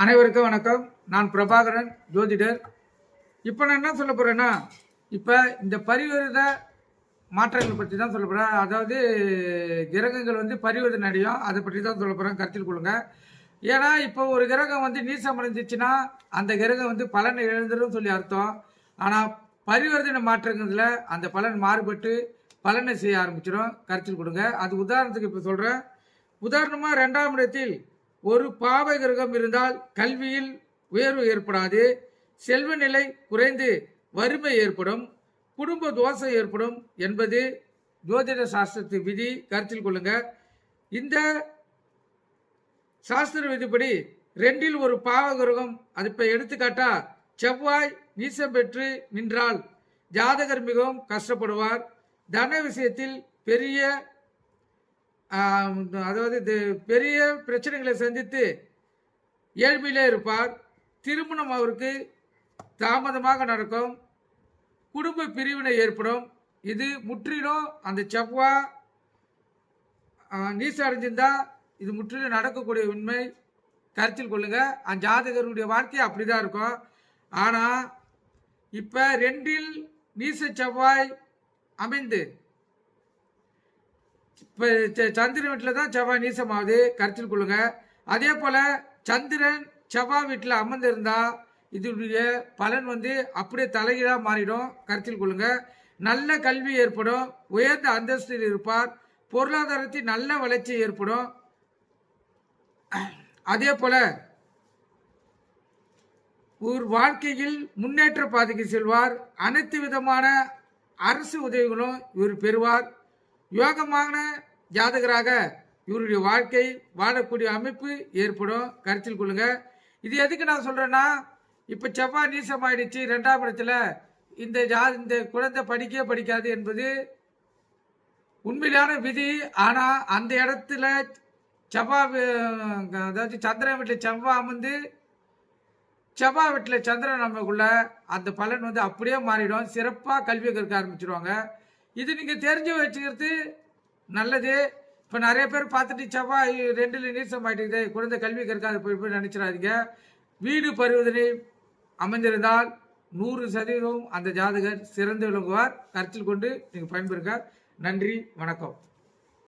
அனைவருக்கும் வணக்கம். நான் பிரபாகரன் ஜோதிடர். இப்போ நான் என்ன சொல்ல போகிறேன்னா இப்போ இந்த பரிவர்த்த மாற்றங்கள் பற்றி தான் சொல்ல போகிறேன் அதாவது கிரகங்கள் வந்து பரிவர்த்தனை அடையும். அதை பற்றி தான் சொல்ல போகிறேன் கருத்தில் கொள்ளுங்க. ஏன்னா இப்போ ஒரு கிரகம் வந்து நீசம் அடைஞ்சிச்சுன்னா அந்த கிரகம் வந்து பலனை எழுந்துடும் சொல்லி அர்த்தம். ஆனால் பரிவர்த்தனை மாற்றங்களில் அந்த பலன் மாறுபட்டு பலனை செய்ய ஆரம்பிச்சிடும் கருத்தில் கொடுங்க அது உதாரணத்துக்கு இப்போ சொல்கிறேன் உதாரணமாக ரெண்டாம் இடத்தில் ஒரு பாவ கிரகம் இருந்தால் கல்வியில் உயர்வு ஏற்படாது செல்வ நிலை குறைந்து வறுமை ஏற்படும் குடும்ப தோஷம் ஏற்படும் என்பது ஜோதிட சாஸ்திரத்து விதி. கருத்தில் கொள்ளுங்க. இந்த சாஸ்திர விதிப்படி ரெண்டில் ஒரு பாவ கிரகம் அது இப்போ எடுத்துக்காட்டா செவ்வாய் நீசம் பெற்று நின்றால் ஜாதகர் மிகவும் கஷ்டப்படுவார். தன விஷயத்தில் பெரிய அதாவது இது பெரிய பிரச்சனைகளை சந்தித்து ஏழ்மையிலே இருப்பார். திருமணம் அவருக்கு தாமதமாக நடக்கும். குடும்ப பிரிவினை ஏற்படும். இது முற்றிலும் அந்த செவ்வா நீசம் அடைஞ்சிருந்தால் இது முற்றிலும் நடக்கக்கூடிய உண்மை. கருத்தில் கொள்ளுங்கள் அந்த ஜாதகருடைய வாழ்க்கை அப்படிதான் இருக்கும். ஆனால் இப்போ ரெண்டில் நீச செவ்வாய் அமைந்து இப்போ சந்திரன் வீட்டில் தான் செவ்வாய் நீசமாகுது. கருத்தில் கொள்ளுங்க. அதே போல் சந்திரன் செவ்வாய் வீட்டில் அமர்ந்திருந்தால் இதனுடைய பலன் வந்து அப்படியே தலைகீழாக மாறிடும். கருத்தில் கொள்ளுங்க. நல்ல கல்வி ஏற்படும். உயர்ந்த அந்தஸ்தில் இருப்பார். பொருளாதாரத்தில் நல்ல வளர்ச்சி ஏற்படும். அதே போல ஒரு வாழ்க்கையில் முன்னேற்ற பாதைக்கு செல்வார். அனைத்து விதமான அரசு உதவிகளும் இவர் பெறுவார். யோகமான ஜாதகராக இவருடைய வாழ்க்கை வாழக்கூடிய அமைப்பு ஏற்படும். கருத்தில் கொள்ளுங்க. இது எதுக்கு நான் சொல்கிறேன்னா இப்போ செவ்வாய் நீசமாயிடுச்சு ரெண்டாம் இடத்துல இந்த ஜா இந்த குழந்தை படிக்கவே படிக்காது என்பது உண்மையிலான விதி. ஆனால் அந்த இடத்துல செவ்வா அதாவது சந்திரன் வீட்டில் செவ்வாய் அமர்ந்து செவ்வாய் வீட்டில் சந்திரன் நமக்குள்ள அந்த பலன் வந்து அப்படியே மாறிடும். சிறப்பாக கல்வி கற்க ஆரம்பிச்சிருவாங்க. இது நீங்கள் தெரிஞ்சு வச்சுக்கிறது நல்லது. இப்போ நிறைய பேர் பார்த்துட்டு செவ்வாய் ரெண்டுல நீசம் ஆயிட்டுக்குது. குழந்தை கல்வி கற்காத போய் போய் நினச்சிடாதீங்க. வீடு பருவதனை அமைந்திருந்தால் நூறு சதவீதம் அந்த ஜாதகர் சிறந்து விளங்குவார். கருத்தில் கொண்டு நீங்கள் பயன்பெறுங்க. நன்றி வணக்கம்.